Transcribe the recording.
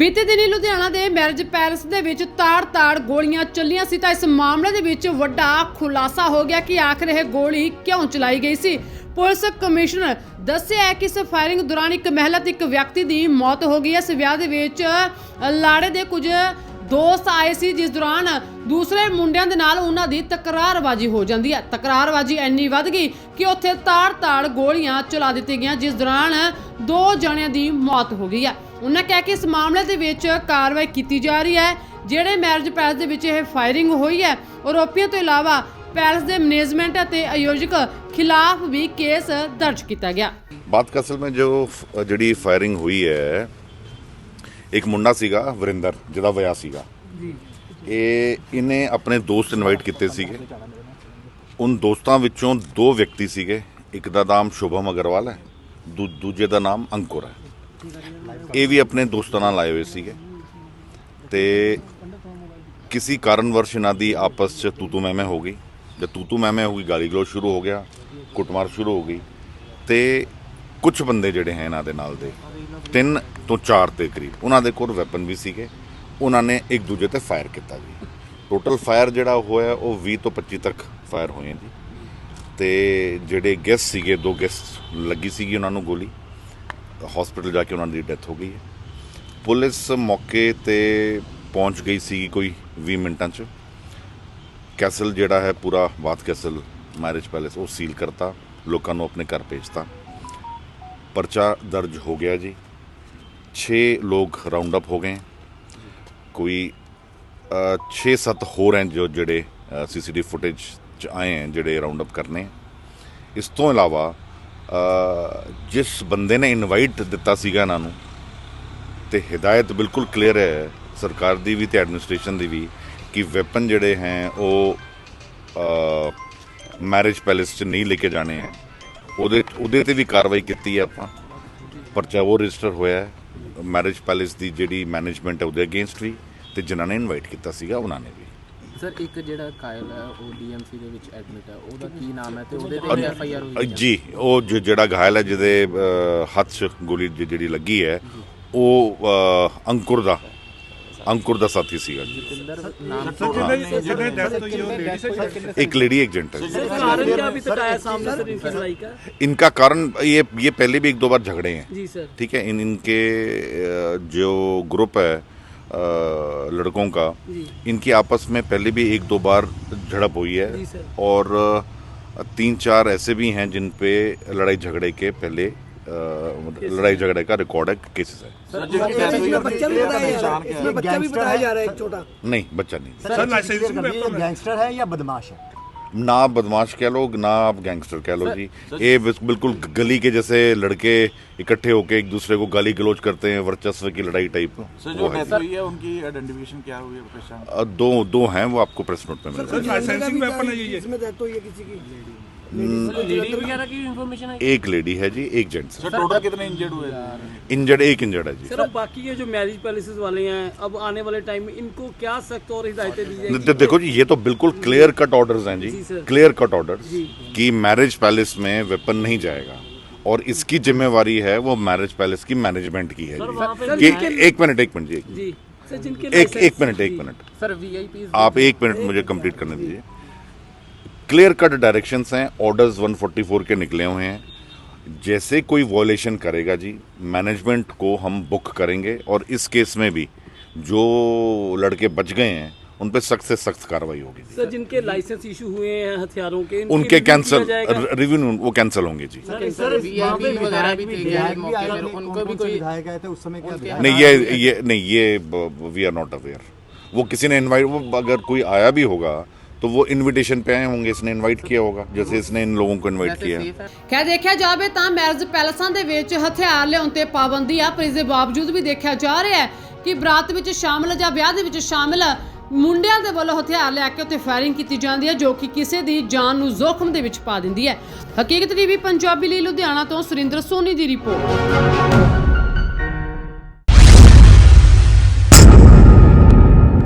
ਬੀਤੇ ਦਿਨੀ ਲੁਧਿਆਣਾ ਦੇ ਮੈਰਿਜ ਪੈਲਸ ਦੇ ਵਿੱਚ ਤਾੜ-ਤਾੜ ਗੋਲੀਆਂ ਚੱਲੀਆਂ ਸੀ ਤਾਂ ਇਸ ਮਾਮਲੇ ਦੇ ਵਿੱਚ ਵੱਡਾ ਖੁਲਾਸਾ ਹੋ ਗਿਆ ਕਿ ਆਖਰ ਇਹ ਗੋਲੀ ਕਿਉਂ ਚਲਾਈ ਗਈ ਸੀ। ਪੁਲਿਸ ਕਮਿਸ਼ਨਰ ਦੱਸਿਆ ਹੈ ਕਿ ਇਸ ਫਾਇਰਿੰਗ ਦੌਰਾਨ ਇੱਕ ਮਹਿਲਾ ਤੇ ਇੱਕ ਵਿਅਕਤੀ ਦੀ ਮੌਤ ਹੋ ਗਈ। ਹੈ ਇਸ ਵਿਆਹ ਦੇ ਵਿੱਚ ਲਾੜੇ ਦੇ ਕੁਝ ਦੋਸਤ ਆਏ ਸੀ, ਜਿਸ ਦੌਰਾਨ ਦੂਸਰੇ ਮੁੰਡਿਆਂ ਦੇ ਨਾਲ ਉਹਨਾਂ ਦੀ ਤਕਰਾਰਬਾਜ਼ੀ ਹੋ ਜਾਂਦੀ ਹੈ। ਤਕਰਾਰਬਾਜ਼ੀ ਇੰਨੀ ਵੱਧ ਗਈ ਕਿ ਉੱਥੇ ਤਾੜ-ਤਾੜ ਗੋਲੀਆਂ ਚਲਾ ਦਿੱਤੀਆਂ ਗਈਆਂ, ਜਿਸ ਦੌਰਾਨ ਦੋ ਜਣਿਆਂ ਦੀ ਮੌਤ ਹੋ ਗਈ ਹੈ। ਉਹਨਾਂ ਕਹਿ ਕੇ ਇਸ ਮਾਮਲੇ ਦੇ ਵਿੱਚ ਕਾਰਵਾਈ ਕੀਤੀ ਜਾ ਰਹੀ ਹੈ ਜਿਹੜੇ ਮੈਰਿਜ ਪੈਲਸ ਦੇ ਵਿੱਚ ਇਹ ਫਾਇਰਿੰਗ ਹੋਈ ਹੈ ਆਰੋਪੀਆਂ ਤੋਂ ਇਲਾਵਾ ਪੈਲਸ ਦੇ ਮੈਨੇਜਮੈਂਟ ਅਤੇ ਆਯੋਜਕ ਖਿਲਾਫ ਵੀ ਕੇਸ ਦਰਜ ਕੀਤਾ ਗਿਆ। ਬਾਤ ਕਸਲ ਮੇਂ ਜੋ ਜਿਹੜੀ ਫਾਇਰਿੰਗ ਹੋਈ ਹੈ ਇੱਕ ਮੁੰਡਾ ਸੀਗਾ ਵਰਿੰਦਰ ਜਿਹਦਾ ਵਿਆਹ ਸੀਗਾ। ਜੀ। ਇਹ ਇਹਨੇ ਆਪਣੇ ਦੋਸਤ ਇਨਵਾਈਟ ਕੀਤੇ ਸੀਗੇ। ਉਨ ਦੋਸਤਾਂ ਵਿੱਚੋਂ ਦੋ ਵਿਅਕਤੀ ਸੀਗੇ। ਇੱਕ ਦਾ ਨਾਮ ਸ਼ੁਭਮ ਅਗਰਵਾਲ ਹੈ ਦੂਜੇ ਦਾ ਨਾਮ ਅੰਕੁਰ ਹੈ। ਇਹ ਵੀ ਆਪਣੇ ਦੋਸਤਾਂ ਨਾਲ ਆਏ ਹੋਏ ਸੀਗੇ। ਤੇ ਕਿਸੇ ਕਾਰਨਵਰਸ਼ ਇਹਨਾਂ ਦੀ ਆਪਸ ਚ ਤੂ ਤੂ ਮੈਂ ਹੋ ਗਈ। ਜਦ ਤੂਤੂ ਤੂ ਹੋ ਗਈ ਗਾਲੀ ਗਲੋਚ ਸ਼ੁਰੂ ਹੋ ਗਿਆ, ਕੁੱਟਮਾਰ ਸ਼ੁਰੂ ਹੋ ਗਈ। ਤੇ ਕੁਝ ਬੰਦੇ ਜਿਹੜੇ ਹੈ ਇਹਨਾਂ ਦੇ ਨਾਲ ਦੇ, ਤਿੰਨ ਤੋਂ ਚਾਰ ਦੇ ਕਰੀਬ। ਉਹਨਾਂ ਦੇ ਕੋਲ ਵੈਪਨ ਵੀ ਸੀਗੇ। ਉਹਨਾਂ ਨੇ ਇੱਕ ਦੂਜੇ ਤੇ ਫਾਇਰ ਕੀਤਾ ਜੀ। ਟੋਟਲ ਫਾਇਰ ਜਿਹੜਾ ਹੋਇਆ, ਉਹ 20 ਤੋਂ 25 ਤੱਕ ਫਾਇਰ ਹੋਏ ਜੀ। ਤੇ ਜਿਹੜੇ ਗੈਸਟ ਸੀਗੇ, ਦੋ ਗੈਸਟ ਲੱਗੀ ਸੀਗੀ ਉਹਨਾਂ ਨੂੰ ਗੋਲੀ। ਹਸਪੀਟਲ ਜਾ ਕੇ ਉਹਨਾਂ ਦੀ ਡੈਥ ਹੋ ਗਈ ਹੈ। ਪੁਲਿਸ ਮੌਕੇ ਤੇ ਪਹੁੰਚ ਗਈ ਸੀ ਕੋਈ 20 ਮਿੰਟਾਂ 'ਚ। ਕੈਸਲ ਜਿਹੜਾ ਹੈ ਪੂਰਾ ਬਾਤ ਕੈਸਲ ਮੈਰਿਜ ਪੈਲੇਸ ਉਹ ਸੀਲ ਕਰਤਾ, ਲੋਕਾਂ ਨੂੰ ਆਪਣੇ ਘਰ ਭੇਜਤਾ। ਪਰਚਾ ਦਰਜ ਹੋ ਗਿਆ ਜੀ। 6 ਲੋਕ ਰਾਉਂਡ ਅਪ ਹੋ ਗਏ। ਕੋਈ 6-7 ਹੋਰ हैं ਜੋ ਜਿਹੜੇ ਸੀਸੀਟੀਵੀ ਫੁਟੇਜ ਚ ਆਏ हैं ਜਿਹੜੇ ਰਾਉਂਡ ਅਪ ਕਰਨੇ। ਇਸ ਤੋਂ ਇਲਾਵਾ ਜਿਸ ਬੰਦੇ ਨੇ ਇਨਵਾਈਟ ਦਿੱਤਾ ਸੀਗਾ ਇਹਨਾਂ ਨੂੰ, ਤੇ ਹਦਾਇਤ ਬਿਲਕੁਲ ਕਲੀਅਰ ਹੈ ਸਰਕਾਰ ਦੀ ਵੀ ਤੇ ਐਡਮਿਨਿਸਟ੍ਰੇਸ਼ਨ ਦੀ ਵੀ, ਕਿ ਵੈਪਨ ਜਿਹੜੇ ਹੈ ਉਹ ਮੈਰਿਜ ਪੈਲੇਸ 'ਚ ਨਹੀਂ ਲੈ ਕੇ ਜਾਣੇ ਹੈ। ਉਹਦੇ ਉਹਦੇ ਤੇ ਵੀ ਕਾਰਵਾਈ ਕੀਤੀ ਹੈ ਆਪਾਂ। ਪਰਚਾ ਉਹ ਰਜਿਸਟਰ ਹੋਇਆ ਮੈਰਿਜ ਪੈਲੇਸ ਦੀ ਜਿਹੜੀ ਮੈਨੇਜਮੈਂਟ ਹੈ ਉਹਦੇ ਅਗੇਂਸਟ ਵੀ, ਤੇ ਜਿਨ੍ਹਾਂ ਨੇ ਇਨਵਾਈਟ ਕੀਤਾ ਸੀਗਾ, ਉਹਨਾਂ ਨੇ ਵੀ। ਸਰ ਇੱਕ ਜਿਹੜਾ ਕਾਇਲ ਹੈ ਉਹ ਡੀਐਮਸੀ ਦੇ ਵਿੱਚ ਐਡਮਿਟ ਹੈ ਉਹਦਾ ਕੀ ਨਾਮ ਹੈ ਤੇ ਉਹਦੇ ਤੇ ਵੀ ਐਫ ਆਈ ਆਰ ਹੋਈ ਅ, ਹੈ ਜੀ ਉਹ ਜੋ- ਜਿਹੜਾ ਘਾਇਲ ਹੈ ਜਿਹਦੇ ਅ, ਹੱਥ 'ਚ ਗੋਲੀ ਜਿ- ਜਿਹੜੀ ਲੱਗੀ ਹੈ ਉਹ ਅ, ਅੰਕੁਰ ਦਾ ਅੰਕੁਰ ਦਾ ਸਾਥੀ ਸੀਗਾ ਜੀ ਜਤਿੰਦਰ ਨਾਮ ਜਿਹਨੇ ਡੈਥ ਹੋਈ ਉਹ ਲੇਡੀ एक लेडी एक जेंटल कारण क्या अभी तक आया सामने सर इनकी लड़ाई का इनका कारण ये ये पहले भी एक दो बार झगड़े हैं जी सर ठीक है इन इनके अ, जो ग्रुप है अ, लड़कों का इनकी आपस में पहले भी एक दो बार झड़प हुई है और तीन चार ऐसे भी हैं जिन पे लड़ाई झगड़े के पहले लड़ाई झगड़े का रिकॉर्ड है केसेस है। इसमें बच्चा भी बताया जा रहा है इसमें बच्चा भी बताया जा रहा है एक छोटा। नहीं बच्चा नहीं। गैंगस्टर है या बदमाश है? ना आप बदमाश कह लो ना आप गैंगस्टर कह लो जी। ये बिल्कुल गली के जैसे लड़के इकट्ठे होके एक दूसरे को गाली गलोच करते हैं वर्चस्व की लड़ाई टाइप सर जो है। डेथ हुई है उनकी आइडेंटिफिकेशन क्या हुई है दो दो हैं वो आपको प्रेस नोट में मिल एक लेडी है जी एक जेंट्स टोटल कितने इंजर्ड हुए? इंजर्ड एक इंजर्ड है जी। सर अब बाकी के जो मैरिज पैलेसेस वाले हैं अब आने वाले टाइम में इनको क्या सख्त और हिदायतें दी जाएँगी? देखो जी ये तो बिल्कुल क्लियर कट ऑर्डर्स हैं जी। क्लियर कट ऑर्डर्स कि मैरिज पैलेस में वेपन नहीं जाएगा। और इसकी जिम्मेवारी है वो मैरिज पैलेस की मैनेजमेंट की है कि एक मिनट एक मिनट जी। एक एक मिनट एक मिनट सर वीआईपी आप एक मिनट मुझे कंप्लीट करने दीजिए। क्लियर कट डायरेक्शंस हैं ऑर्डर्स 144 के निकले हुए हैं। जैसे कोई वॉयलेशन करेगा जी मैनेजमेंट को हम बुक करेंगे और इस केस में भी जो लड़के बच गए हैं उन पर सख्त से सख्त कार्रवाई होगी सर जिनके लाइसेंस इशू हुए हैं हथियारों के उनके कैंसिल रिव्यू वो कैंसिल होंगे जी। सर वीआईपी वगैरह भी थे गए मौके पर उनको भी कोई विधायक आए थे उस समय क्या उनके विधायक- नहीं ये ये नहीं ये वी आर नॉट अवेयर वो किसी ने इनवाइट वो अगर कोई आया भी होगा तो वो इनविटेशन पे आए होंगे इसने इनवाइट किया होगा जैसे इसने इन लोगों को इनवाइट वैसे किया है सेफ है ਖੈਰ ਦੇਖਿਆ ਜਾਵੇ ਤਾਂ ਮੈਰਿਜ ਪੈਲਸਾਂ ਦੇ ਵਿੱਚ ਹਥਿਆਰ ਲਿਆਉਣ ਤੇ ਪਾਬੰਦੀ ਆ ਪਰ ਇਸ ਦੇ ਬਾਵਜੂਦ ਵੀ ਦੇਖਿਆ ਜਾ ਰਿਹਾ ਹੈ ਕਿ ਬਰਾਤ ਵਿੱਚ ਸ਼ਾਮਲ ਜਾਂ ਵਿਆਹ ਦੇ ਵਿੱਚ ਸ਼ਾਮਲ ਮੁੰਡਿਆਂ ਦੇ ਵੱਲੋਂ ਹਥਿਆਰ ਲੈ ਕੇ ਉੱਤੇ ਫਾਇਰਿੰਗ ਕੀਤੀ ਜਾਂਦੀ ਹੈ ਜੋ ਕਿ ਕਿਸੇ ਦੀ ਜਾਨ ਨੂੰ ਜ਼ੋਖਮ ਦੇ ਵਿੱਚ ਪਾ ਦਿੰਦੀ ਹੈ ਹਕੀਕਤ ਟੀਵੀ ਪੰਜਾਬੀ ਲਈ ਲੁਧਿਆਣਾ ਤੋਂ ਸੁਰਿੰਦਰ ਸੋਨੀ ਦੀ ਰਿਪੋਰਟ